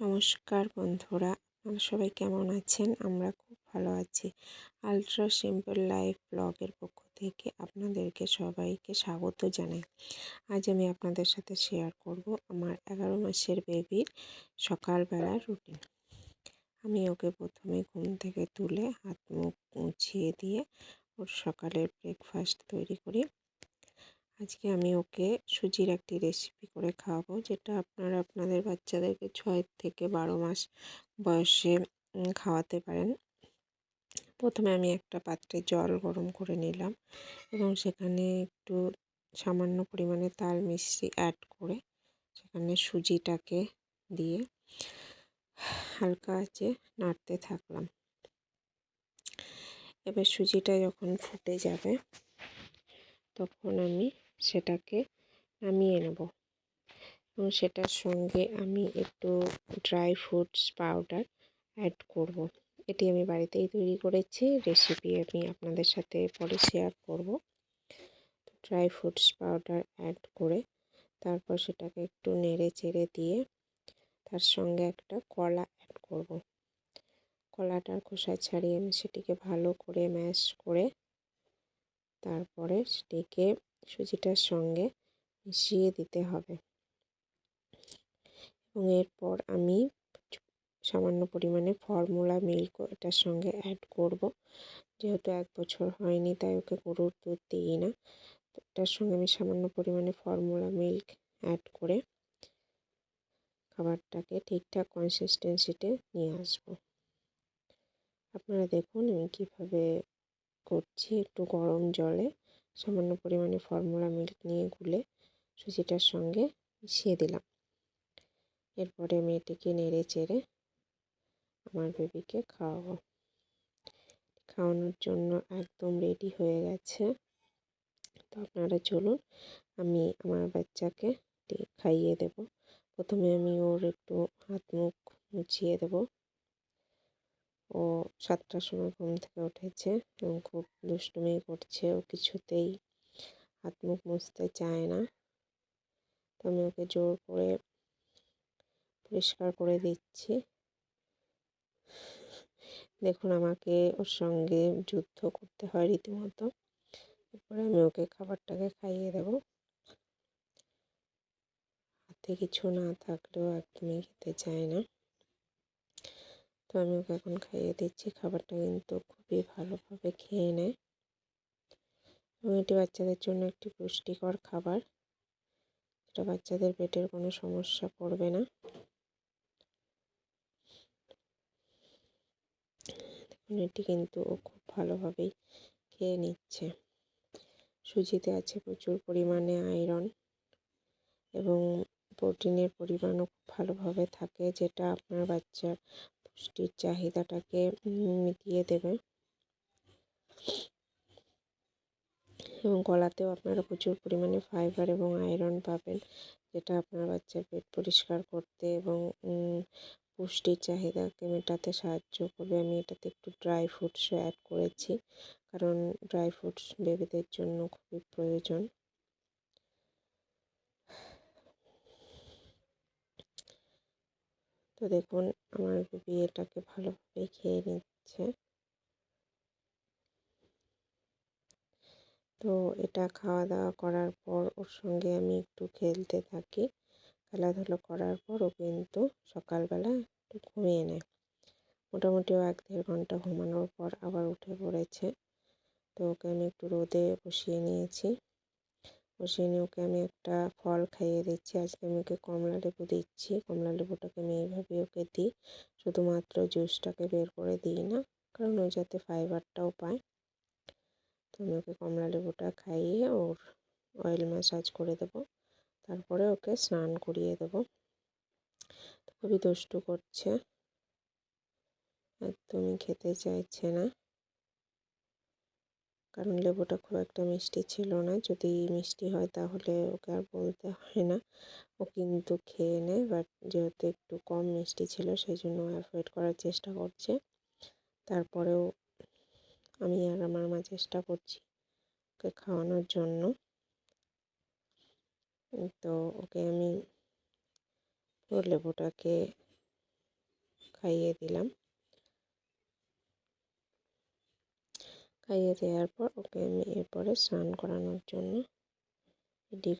নমস্কার বন্ধুরা আপনারা সবাই কেমন আছেন? আমরা খুব ভালো আছি। আলট্রা সিম্পল লাইফ ব্লগের পক্ষ থেকে আপনাদেরকে সবাইকে স্বাগত জানাই। আজ আমি আপনাদের সাথে শেয়ার করব আমার এগারো মাসের বেবির সকালবেলার রুটিন আমি ওকে প্রথমে ঘুম থেকে তুলে হাত মুখ মুছিয়ে দিয়ে ওর সকালের ব্রেকফাস্ট তৈরি করি। আজকে আমি ওকে সুজির একটি রেসিপি করে খাওয়াবো, যেটা আপনারা আপনাদের বাচ্চাদেরকে ছয় থেকে বারো মাস বয়সে খাওয়াতে পারেন। প্রথমে আমি একটা পাত্রে জল গরম করে নিলাম এবং সেখানে একটু সামান্য পরিমাণে তাল মিশ্রি অ্যাড করে সেখানে সুজিটাকে দিয়ে হালকা আছে নাড়তে থাকলাম। এবার সুজিটা যখন ফুটে যাবে, তখন আমি সেটাকে নামিয়ে নেব এবং সেটার সঙ্গে আমি একটু ড্রাই ফ্রুটস পাউডার অ্যাড করব। এটি আমি বাড়িতেই তৈরি করেছি রেসিপি আমি আপনাদের সাথে পরে শেয়ার করব ড্রাই ফ্রুটস পাউডার অ্যাড করে তারপর সেটাকে একটু নেড়ে চেড়ে দিয়ে তার সঙ্গে একটা কলা অ্যাড করব। কলাটার খোসা ছাড়িয়ে আমি সেটিকে ভালো করে ম্যাশ করে তারপরে সেটিকে সুজিটার সঙ্গে মিশিয়ে দিতে হবে। এবং এরপর আমি সামান্য পরিমাণে ফর্মুলা মিল্ক এটার সঙ্গে অ্যাড করব। যেহেতু এক বছর হয়নি, তাই ওকে গরুর দুধ দিই না। এটার সঙ্গে আমি সামান্য পরিমাণে ফর্মুলা মিল্ক অ্যাড করে খাবারটাকে ঠিকঠাক কনসিস্টেন্সিতে নিয়ে আসব। আপনারা দেখুন আমি কীভাবে করছি একটু গরম জলে। সামান্য পরিমাণে ফর্মুলা মিল্ক নিয়ে গুলে সুজিটার সঙ্গে মিশিয়ে দিলাম। এরপরে আমি এটিকে নেড়ে চেড়ে আমার বেবিকে খাওয়াবো। খাওয়ানোর জন্য একদম রেডি হয়ে গেছে। তো আপনারা চলুন, আমি আমার বাচ্চাকে খাইয়ে দেব। প্রথমে আমি ওর একটু হাত মুখ মুছিয়ে দেব। ও সাতটার সময় ঘুম থেকে উঠেছে খুব দুষ্টুমি করছে, ও কিছুতেই হাত মুখ মুছতে চায় না। তো আমি ওকে জোর করে পরিষ্কার করে দিচ্ছি। দেখুন, আমাকে ওর সঙ্গে যুদ্ধ করতে হয় রীতিমতো। এরপরে আমি ওকে খাবারটাকে খাইয়ে দেব। হাতে কিছু না থাকলেও একদমই খেতে চায় না। তো আমি ওকে এখন খাইয়ে দিচ্ছি, খাবারটা কিন্তু খুবই ভালোভাবে খেয়ে নেয় এবং এটি বাচ্চাদের জন্য একটি পুষ্টিকর খাবার। যেটা বাচ্চাদের পেটের কোনো সমস্যা করবে না। এটি কিন্তু ও খুব ভালোভাবেই খেয়ে নিচ্ছে। সুজিতে আছে প্রচুর পরিমাণে আয়রন এবং প্রোটিনের পরিমাণও খুব ভালোভাবে থাকে, যেটা আপনার বাচ্চার পুষ্টির চাহিদাটাকে মিটিয়ে দেবে। এবং কলাতেও আপনারা প্রচুর পরিমাণে ফাইবার এবং আয়রন পাবেন, যেটা আপনার বাচ্চার পেট পরিষ্কার করতে এবং পুষ্টির চাহিদাকে মেটাতে সাহায্য করবে। আমি এটাতে একটু ড্রাই ফ্রুটসও অ্যাড করেছি, কারণ ড্রাই ফ্রুটস বেবিদের জন্য খুবই প্রয়োজন। তো দেখুন, আমার বেবি এটাকে ভালোভাবে খেয়ে নিচ্ছে। তো এটা খাওয়া দাওয়া করার পর ওর সঙ্গে আমি একটু খেলতে থাকি। খেলাধুলো করার পর ও কিন্তু সকালবেলা একটু ঘুমিয়ে নেয়। মোটামুটি ও এক দেড় ঘণ্টা ঘুমানোর পর আবার উঠে পড়েছে। তো ওকে আমি একটু রোদে বসিয়ে নিয়েছি। বসিয়ে নিয়ে ওকে আমি একটা ফল খাইয়ে দিচ্ছি। আজকে আমি ওকে কমলা লেবু দিচ্ছি। কমলা লেবুটাকে আমি এইভাবে ওকে দিই। শুধুমাত্র জুসটাকে বের করে দিই না, কারণ ও যাতে ফাইবারটাও পায়। তো আমি ওকে কমলা লেবুটা খাইয়ে ওর অয়েল ম্যাসাজ করে দেবো। তারপরে ওকে স্নান করিয়ে দেবো। খুবই দুষ্টু করছে। একদমই খেতে চাইছে না। কারণ লেবুটা খুব একটা মিষ্টি ছিল না। যদি মিষ্টি হয় তাহলে ওকে আর বলতে হয় না। ও কিন্তু খেয়ে নেয়, বাট যেহেতু একটু কম মিষ্টি ছিল সেই জন্য অ্যাভয়েড করার চেষ্টা করছে। তারপরেও আমি আর আমার মা চেষ্টা করছি ওকে খাওয়ানোর জন্য। তো ওকে আমি পুরো লেবুটাকে খাইয়ে দিলাম। খাইয়ে দেওয়ার পর ওকে আমি এরপরে স্নান করানোর জন্য রেডি